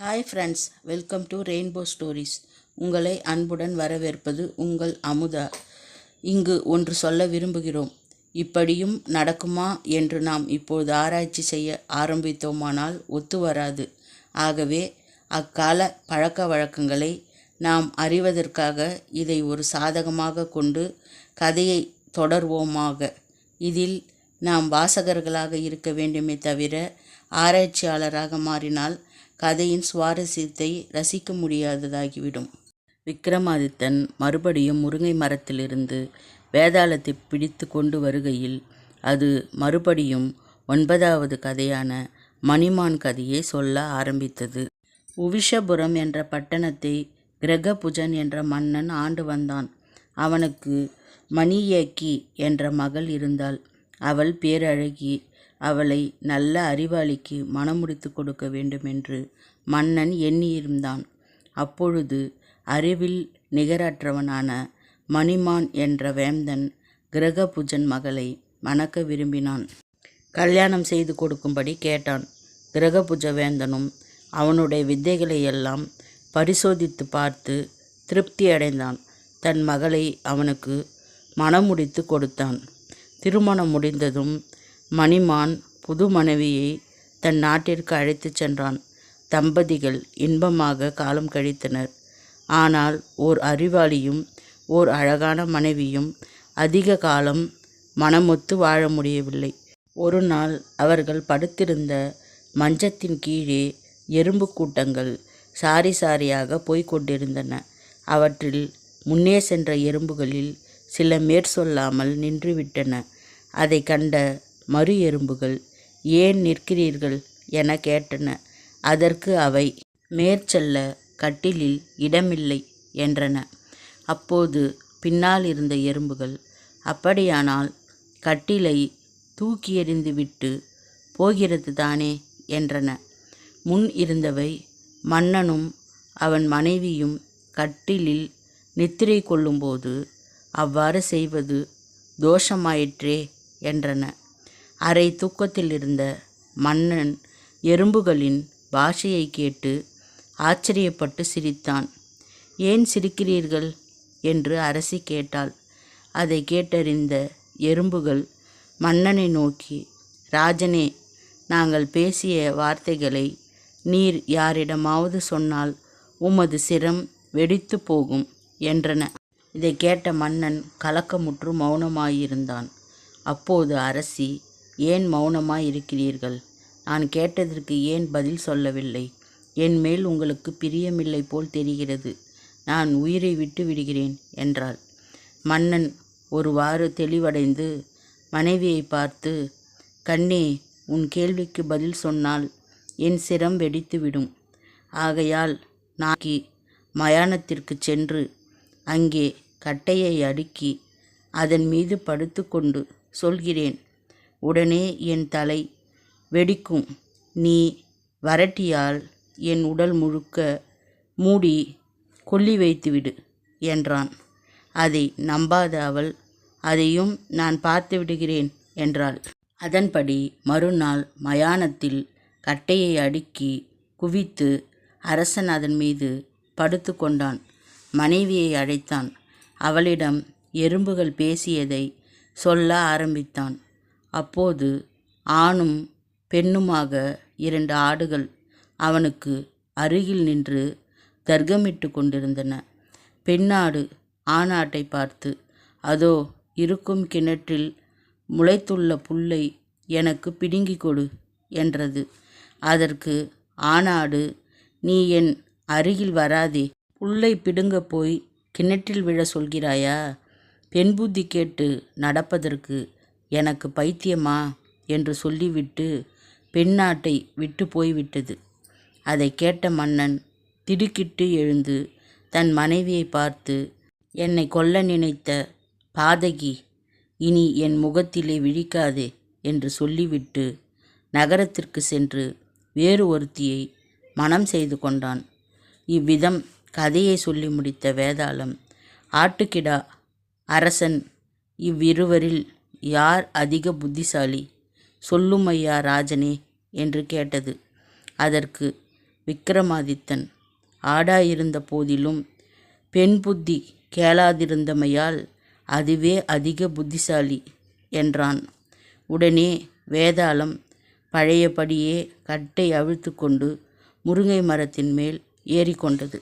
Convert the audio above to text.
Hi friends welcome to rainbow stories உங்களை அன்புடன் வரவேற்பது உங்கள் அமுதா. இங்கு ஒன்று சொல்ல விரும்புகிறோம். இப்படியும் நடக்குமா என்று நாம் இப்போது ஆராய்ச்சி செய்ய ஆரம்பித்தோமானால் ஒத்து வராது. ஆகவே அக்கால பழக்க வழக்கங்களை நாம் அறிவதற்காக இதை ஒரு சாதகமாக கொண்டு கதையை தொடர்வோமாக. இதில் நாம் வாசகர்களாக இருக்க வேண்டுமே தவிர ஆராய்ச்சியாளராக மாறினால் கதையின் சுவாரஸ்யத்தை ரசிக்க முடியாததாகிவிடும். விக்ரமாதித்தன் மறுபடியும் முருங்கை மரத்திலிருந்து வேதாளத்தை பிடித்து கொண்டு வருகையில் அது மறுபடியும் ஒன்பதாவது கதையான மணிமான் கதையை சொல்ல ஆரம்பித்தது. உவிஷபுரம் என்ற பட்டணத்தை கிரகபுஜன் என்ற மன்னன் ஆண்டு வந்தான். அவனுக்கு மணியேக்கி என்ற மகள் இருந்தாள். அவள் பேரழகி அவளை நல்ல அறிவாளிக்கு மணமுடித்து கொடுக்க வேண்டுமென்று மன்னன் எண்ணியிருந்தான். அப்பொழுது அறிவில் நிகரற்றவனான மணிமான் என்ற வேந்தன் கிரகபுஜன் மகளை மணக்க விரும்பினான். கல்யாணம் செய்து கொடுக்கும்படி கேட்டான். கிரகபுஜ வேந்தனும் அவனுடைய வித்தைகளை எல்லாம் பரிசோதித்து பார்த்து திருப்தி அடைந்தான். தன் மகளை அவனுக்கு மணமுடித்து கொடுத்தான். திருமணம் முடிந்ததும் மணிமான் புது மனைவியை தன் நாட்டிற்கு அழைத்துச் சென்றான். தம்பதிகள் இன்பமாக காலம் கழித்தனர். ஆனால் ஓர் அறிவாளியும் ஓர் அழகான மனைவியும் அதிக காலம் மனமொத்து வாழ முடியவில்லை. ஒரு நாள் அவர்கள் படுத்திருந்த மஞ்சத்தின் கீழே எறும்பு கூட்டங்கள் சாரி சாரியாக போய்க் கொண்டிருந்தன. அவற்றில் முன்னே சென்ற எறும்புகளில் சில மேற்சொல்லாமல் நின்றுவிட்டன. அதை கண்ட மறு எறும்புகள் ஏன் நிற்கிறீர்கள் என கேட்டன. அதற்கு அவை மேற்செல்ல கட்டிலில் இடமில்லை என்றன. அப்போது பின்னால் இருந்த எறும்புகள் அப்படியானால் கட்டிலை தூக்கி எறிந்துவிட்டு போகிறது தானே என்றன. முன் இருந்தவை மன்னனும் அவன் மனைவியும் கட்டிலில் நித்திரை கொள்ளும்போது அவ்வாறு செய்வது தோஷமாயிற்றே என்றன. அரை தூக்கத்தில் இருந்த மன்னன் எறும்புகளின் பாஷையை கேட்டு ஆச்சரியப்பட்டு சிரித்தான். ஏன் சிரிக்கிறீர்கள்? என்று அரசி கேட்டாள். அதை கேட்டறிந்த எறும்புகள் மன்னனை நோக்கி ராஜனே நாங்கள் பேசிய வார்த்தைகளை நீர் யாரிடமாவது சொன்னால் உமது சிரம் வெடித்து போகும் என்றன. இதை கேட்ட மன்னன் கலக்கமுற்று மௌனமாயிருந்தான். அப்போது அரசி ஏன் மௌனமாய் இருக்கிறீர்கள் நான் கேட்டதற்கு ஏன் பதில் சொல்லவில்லை? என் மேல் உங்களுக்கு பிரியமில்லை போல் தெரிகிறது. நான் உயிரை விட்டு விடுகிறேன் என்றாள். மன்னன் ஒருவாறு தெளிவடைந்து மனைவியை பார்த்து கண்ணே உன் கேள்விக்கு பதில் சொன்னால் என் சிரம் வெடித்துவிடும். ஆகையால் நாக்கி மயானத்திற்கு சென்று அங்கே கட்டையை அடுக்கி அதன் மீது படுத்துக்கொண்டு சொல்கிறேன். உடனே என் தலை வெடிக்கும். நீ வரட்டியால் என் உடல் முழுக்க மூடி கொல்லி வைத்துவிடு என்றான். அதை நம்பாத அவள் அதையும் நான் பார்த்து விடுகிறேன் என்றாள். அதன்படி மறுநாள் மயானத்தில் கட்டையை அடுக்கி குவித்து அரசன் அதன் மீது படுத்து கொண்டான். மனைவியை அழைத்தான். அவளிடம் எறும்புகள் பேசியதை சொல்ல ஆரம்பித்தான். அப்போது ஆணும் பெண்ணுமாக இரண்டு ஆடுகள் அவனுக்கு அருகில் நின்று தர்க்கமிட்டு கொண்டிருந்தன. பெண்ணாடு ஆணாட்டை பார்த்து அதோ இருக்கும் கிணற்றில் முளைத்துள்ள புல்லை எனக்கு பிடுங்கி கொடு என்றது. அதற்கு ஆணாடு நீ என் அருகில் வராதே. புல்லை பிடுங்கப் போய் கிணற்றில் விழ சொல்கிறாயா? பெண் புத்தி கேட்டு நடப்பதற்கு எனக்கு பைத்தியமா? என்று சொல்லிவிட்டு பெண்ணாட்டை விட்டு போய்விட்டது. அதை கேட்ட மன்னன் திடுக்கிட்டு எழுந்து தன் மனைவியை பார்த்து என்னை கொல்ல நினைத்த பாதகி இனி என் முகத்திலே விழிக்காதே என்று சொல்லிவிட்டு நகரத்திற்கு சென்று வேறு ஒருத்தியை மனம் செய்து கொண்டான். இவ்விதம் கதையை சொல்லி முடித்த வேதாளம் ஆட்டுக்கிடா அரசன் இவ்விருவரில் யார் அதிக புத்திசாலி? சொல்லும் ஐயா ராஜனே? என்று கேட்டது. அதற்கு விக்கிரமாதித்தன் ஆடாயிருந்த போதிலும் பெண் புத்தி கேளாதிருந்தமையால் அதுவே அதிக புத்திசாலி என்றான். உடனே வேதாளம் பழையபடியே கட்டை அவிழ்த்து கொண்டு முருங்கை மரத்தின் மேல் ஏறிக்கொண்டது.